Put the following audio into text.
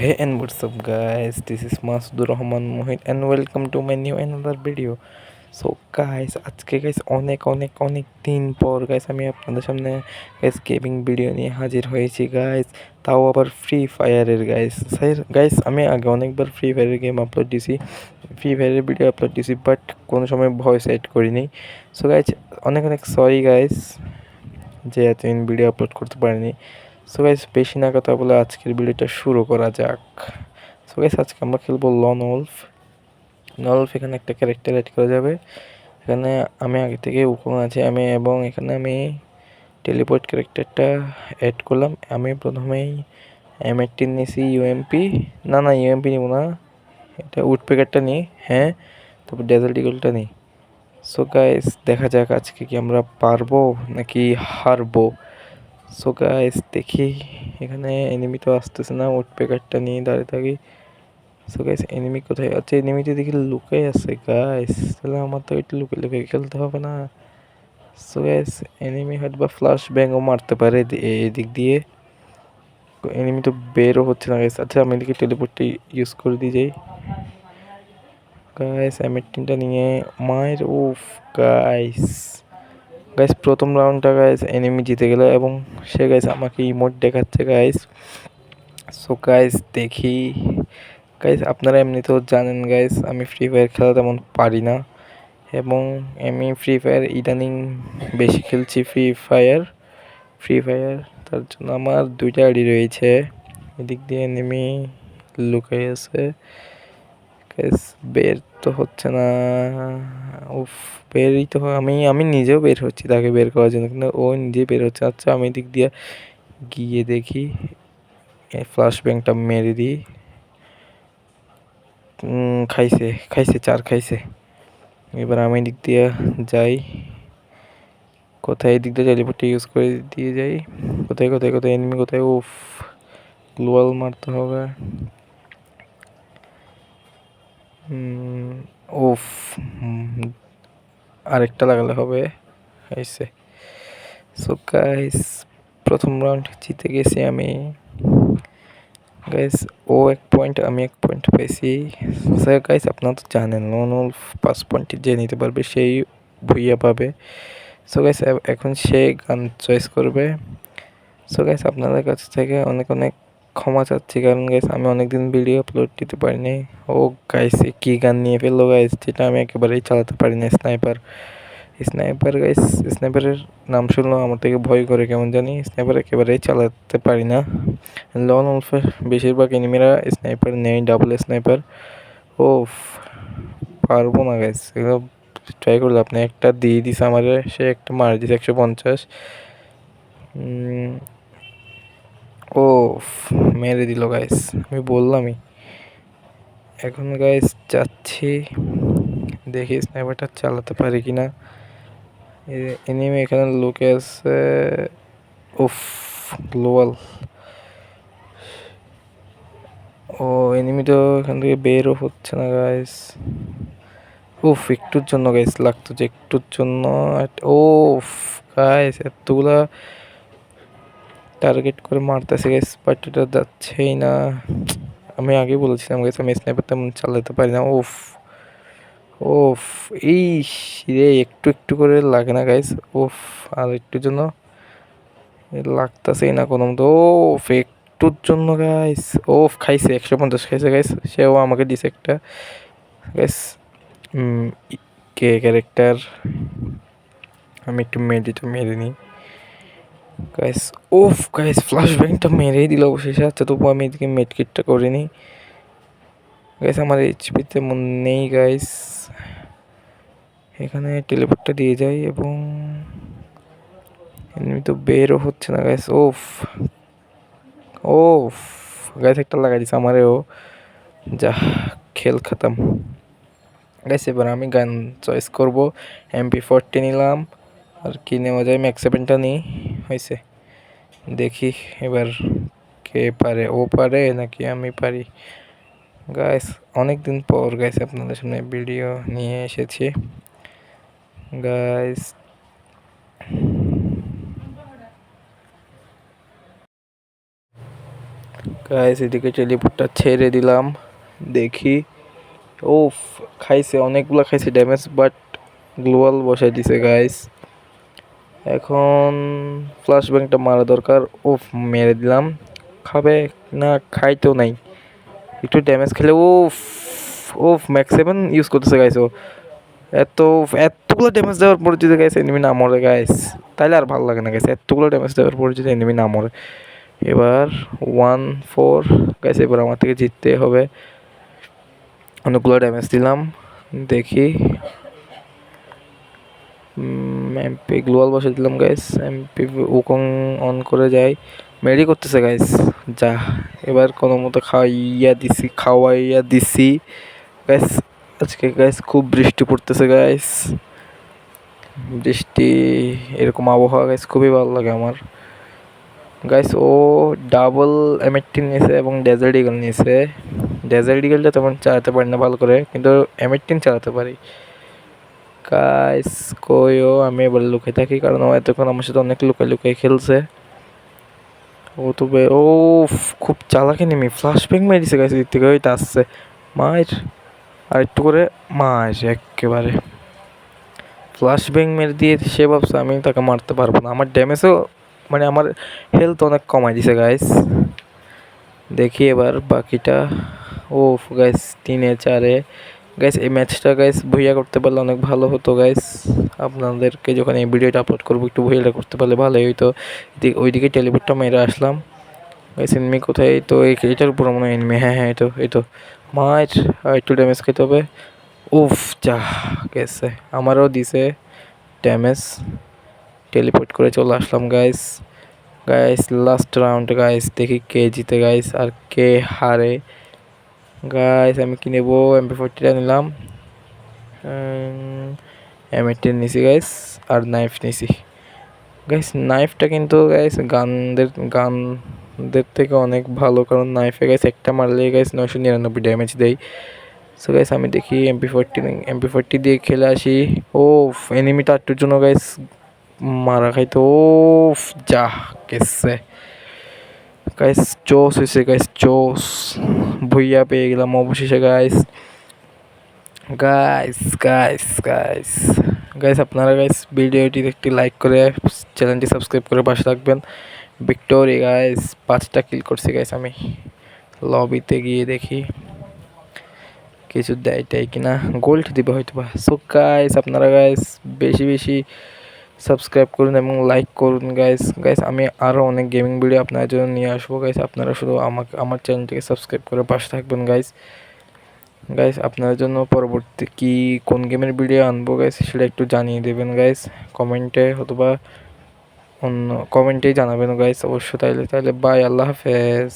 hey, and what's up, guys? This is Masudur Rahman Mohit, and welcome to my new another video. So guys আজকে guys অনেক অনেক অনেক দিন পর guys আমি আপনাদের সামনে গাইস গেমিং ভিডিও নিয়ে হাজির হয়েছি গাইস তাও আবার ফ্রি ফায়ারের গাইস স্যার গাইস আমি আগে অনেকবার ফ্রি ফায়ারের গেম আপলোড দিছি ফ্রি ফায়ারের ভিডিও আপলোড দিছি বাট কোনো সময় ভয়েস এড করিনি। সো গাইস অনেক অনেক সরি গাইস যে এতদিন ভিডিও আপলোড করতে পারিনি। সো গাইস বেশি না কথা বলে আজকের ভিডিওটা শুরু করা যাক। সো গাইস আজকে আমরা খেলব লন ওলফ নলফ এখানে একটা ক্যারেক্টার অ্যাড করা যাবে। এখানে আমি আগে থেকে উকং আছে আমি এবং এখানে আমি টেলিপোর্ট ক্যারেক্টারটা অ্যাড করলাম। আমি প্রথমেই এম এইটিন নিয়েছি ইউএমপি না না ইউএমপি নিব না। এটা উড প্যাকেটটা নিই হ্যাঁ। তারপর ডেজার্ট ইগলটা নিই সো গাইস দেখা যাক আজকে কি আমরা পারব নাকি হারবো। সো গাইস দেখি, এখানে এনিমি তো আসতেছে না উড প্যাকেটটা নিয়ে দাঁড়িয়ে থাকি। সো গাইস এনিমি কোথায়? আছে এনিমিতে দেখি লুকাই আছে গাইস তাহলে আমার তো একটু লুকে লুকে খেলতে হবে না। সো গাইস এনিমি হয়তো বা ফ্লাশ ব্যাংও মারতে পারে এদিক দিয়ে। এনিমি তো বেরও হচ্ছে না গাইস আচ্ছা আমি এদিকে টেলিপোর্টটি ইউজ করে দিয়ে যাই। গাইস এমিটিনটা নিয়ে, মায়ের, উফ গাইস গাইস প্রথম রাউন্ডটা গাইস এনিমি জিতে গেল এবং সে গাইস আমাকে ইমোট দেখাচ্ছে গাইস সো গাইস দেখি। গাইস আপনারা এমনিতেও জানেন গাইস আমি ফ্রি ফায়ার খেলা তেমন পারি না এবং আমি ফ্রি ফায়ার ইদানিং বেশি খেলছি ফ্রি ফায়ার ফ্রি ফায়ার তার জন্য আমার দুইটা আইডি রয়েছে। এদিক দিয়ে নেমে লুকাই আছে। বের তো হচ্ছে না। উফ, বেরই তো আমি আমি নিজেও বের হচ্ছি তাকে বের করার জন্য। কিন্তু ও নিজে বের হচ্ছে আচ্ছা আমি দিক দিয়ে গিয়ে দেখি। ফ্লাশ ব্যাংকটা মেরে দিই। খাইছে খাইছে, চার খাইছে। এবার আমি দিক দিয়ে যাই। কোথায় দিক দিয়ে টেলিপোর্টটা ইউজ করে দিয়ে যাই? কোথায় কোথায় কোথায় এনিমি কোথায়? উফ গ্লোয়াল মারতে হবে। উফ আরেকটা লাগালে হবে। হয়েছে। সো গাইস প্রথম রাউন্ড জিতে গেছি আমি। গাইস ও এক পয়েন্ট আমি এক পয়েন্ট পেয়েছি। স্যার গাইস আপনারা তো জানেন লোন পাঁচ পয়েন্ট যে নিতে পারবে সেই ভুইয়া পাবে। সো গাইস এখন সে গান চয়েস করবে। সো গাইস আপনাদের কাছ থেকে অনেক অনেক ক্ষমা চাচ্ছি কারণ গাইস আমি অনেকদিন ভিডিও আপলোড দিতে পারিনি। ও গাইস কী গান নিয়ে ফেলল গাইস যেটা আমি একেবারেই চালাতে পারি না স্নাইপার স্নাইপার গাইস স্নাইপারের নাম শুনলো, আমার থেকে ভয় করে কেমন জানি স্নাইপার একেবারেই চালাতে পারি না। লন উলফের বেশিরভাগ এনিমিরা স্নাইপার নেই ডাবল স্নাইপার ও পারব না গাইস এগুলো ট্রাই করলে আপনি একটা দিয়ে দিস আমার, সে একটা মার দিছে একশো পঞ্চাশ। ও মেরে দিল গাইস আমি বললামই। এখন গাইস যাচ্ছি, দেখি স্নাইপারটা চালাতে পারি কি না এনিমি এখানে লুকে আছে উফ গ্লোবাল ও এনিমি তো এখান থেকে বেরও হচ্ছে না গাইস উফ একটুর জন্য গাইস লাগতো যে একটুর জন্য ও গাইস এতগুলা টার্গেট করে মারতেছে গাইস বাট এটা যাচ্ছেই না। আমি আগে বলেছিলাম গাইস আমি স্নাইপার তেমন চালাতে পারি না। উফ ওফ এই রে, একটু একটু করে লাগে না গাইস ওফ আর একটুর জন্য লাগতেছেই না কোনো মতো। ওফ একটুর জন্য গাইস ওফ খাইছে, একশো পঞ্চাশ খাইছে গাইস সেও আমাকে দিছে একটা গাইস কে ক্যারেক্টার আমি একটু মেডিটা মেরে নিই। গাইস ওফ গাইস ফ্লাশ ব্যাংকটা মেরেই দিল অবশেষে। আচ্ছা তবু আমি এদিকে মেডকিটটা করে নিই। গাইস আমার এইচপি তেমন নেই গাইস এখানে টেলিপোর্টটা দিয়ে যাই এবং এমনি তো বেরও হচ্ছে না গাইস ওফ ওফ গাইস একটা লাগাই দিছে আমারেও। যা খেল খাতাম। গাইস এবার আমি গান চয়েস করব। এমপি ফোরটি নিলাম। আর কি নেওয়া যায়? ম্যাক্স সেভেনটা নিই। হয়েছে। দেখি এবার কে পারে, ও পারে নাকি আমি পারি। গাইস অনেক দিন পর গাইস আপনাদের সামনে ভিডিও নিয়ে এসেছি। গাইস গাইস এদিকে টেলিপোর্টটা ছেড়ে দিলাম। দেখি ও খাইছে, অনেকগুলো খাইছে ড্যামেজ বাট গ্লোয়াল বসাই দিছে গাইস এখন ফ্লাশ ব্যাংকটা মারা দরকার। ও মেরে দিলাম। খাবে না, খাইতেও নাই। একটু ড্যামেজ খেলে ও ও ম্যাক্স সেভেন ইউজ করতেছে ও। এত, এতগুলো ড্যামেজ দেওয়ার পর যদি গাইছে এনিমি না মরে গাইস তাহলে আর ভালো লাগে না গাইস এতগুলো ড্যামেজ দেওয়ার পর যদি এনিমি না মরে। এবার ওয়ান ফোর গাইছে এবার আমার থেকে জিততে হবে। অনেকগুলো ড্যামেজ দিলাম। দেখি। এমপি গ্লোয়াল বসে দিলাম গাইস এমপি উকং অন করে যাই। মেরি করতেছে গাইস যা, এবার কোনো মতো খাওয়াইয়া দিছি খাওয়াইয়া দিছি। গাইস আজকে গাইস খুব বৃষ্টি পড়তেছে গাইস বৃষ্টি, এরকম আবহাওয়া গাইস খুবই ভালো লাগে আমার। গাইস ও ডাবল এমেট্টিন নিয়েছে এবং ডেজার্ট ইগল নিয়েছে। ডেজার্ট ইগলটা তেমন চালাতে পারি না ভালো করে, কিন্তু এমেট্টিন চালাতে পারি। গাইস কইও, আমি এবার লুকিয়ে থাকি কারণ ও এতক্ষণ আমার সাথে অনেক লুকাই লুকাই খেলছে। ও তো ও খুব চালাকি নেমি ফ্লাশ ব্যাং মেরেছে গাইস দিক থেকে ওইটা আসছে। মায়ের, আর একটু করে মার একেবারে। ফ্লাশ ব্যাং মেরে দিয়ে সে ভাবছে, আমি তাকে মারতে পারব না। আমার ড্যামেজও মানে আমার হেলথ অনেক কমাই দিছে গাইস দেখি এবার বাকিটা। ও গাইস তিনে চারে। গাইস এই ম্যাচটা গাইস ভুইয়া করতে পারলে অনেক ভালো হতো গাইস আপনাদেরকে যখন এই ভিডিওটা আপলোড করব, একটু ভুইয়াটা করতে পারলে ভালোই হইতো। ওইদিকে টেলিভিশনটা মেরে আসলাম। গাইস এনিমি কোথায়? তো এইটার উপর মনে হয় এনিমি হ্যাঁ হ্যাঁ এই তো এই তো। মার, আর একটু ড্যামেজ খেতে হবে। উফ, যা গেছে আমারও দিছে ড্যামেজ টেলিপোর্ট করে চলে আসলাম guys guys last round guys দেখি কে জিতে গাইস আর কে হারে। গাইস আমি কি নেব এমপি ফোরটিটা নিলাম এম এইটিন নিছি গাইস আর নাইফ নিছি গাইস নাইফটা কিন্তু গাইস গানদের গানদের থেকে অনেক ভালো। কারণ নাইফে গাইস একটা মারলে গাইস নয়শো নিরানব্বই ড্যামেজ দেয়। সো গাইস আমি দেখি এমপি ফোরটি এমপি ফোরটি দিয়ে খেলে আসি। ও এনিমিটা একটুর জন্য গাইস মারা খাইতো। ও যা, গেছে। গাইস চোস হয়েছে গাইস চোস ভুইয়া পেয়ে গেলাম অবশেষে guys guys guys guys guys আপনারা গাইস ভিডিওটি একটি লাইক করে চ্যানেলটি সাবস্ক্রাইব করে পাশে থাকবেন ভিক্টোরি গাইস পাঁচটা কিল করছি গাইস আমি। লবিতে গিয়ে দেখি। কিছু দেয় টাই কিনা। গোল্ড দিবে হয়তো বা সো গাইস আপনারা গাইস বেশি বেশি সাবস্ক্রাইব করুন এবং লাইক করুন গাইস গাইস আমি আরও অনেক গেমিং ভিডিও আপনার জন্য নিয়ে আসব গাইস আপনারা শুধু আমাকে, আমার চ্যানেলটিকে সাবস্ক্রাইব করে পাশে থাকবেন গাইস গাইস আপনার জন্য পরবর্তী কি, কোন গেমের ভিডিও আনব গাইস সেটা একটু জানিয়ে দেবেন গাইস কমেন্টে অথবা অন্য কমেন্টেই জানাবেন গাইস অবশ্যই। তাইলে তাহলে বাই আল্লাহ হাফেজ।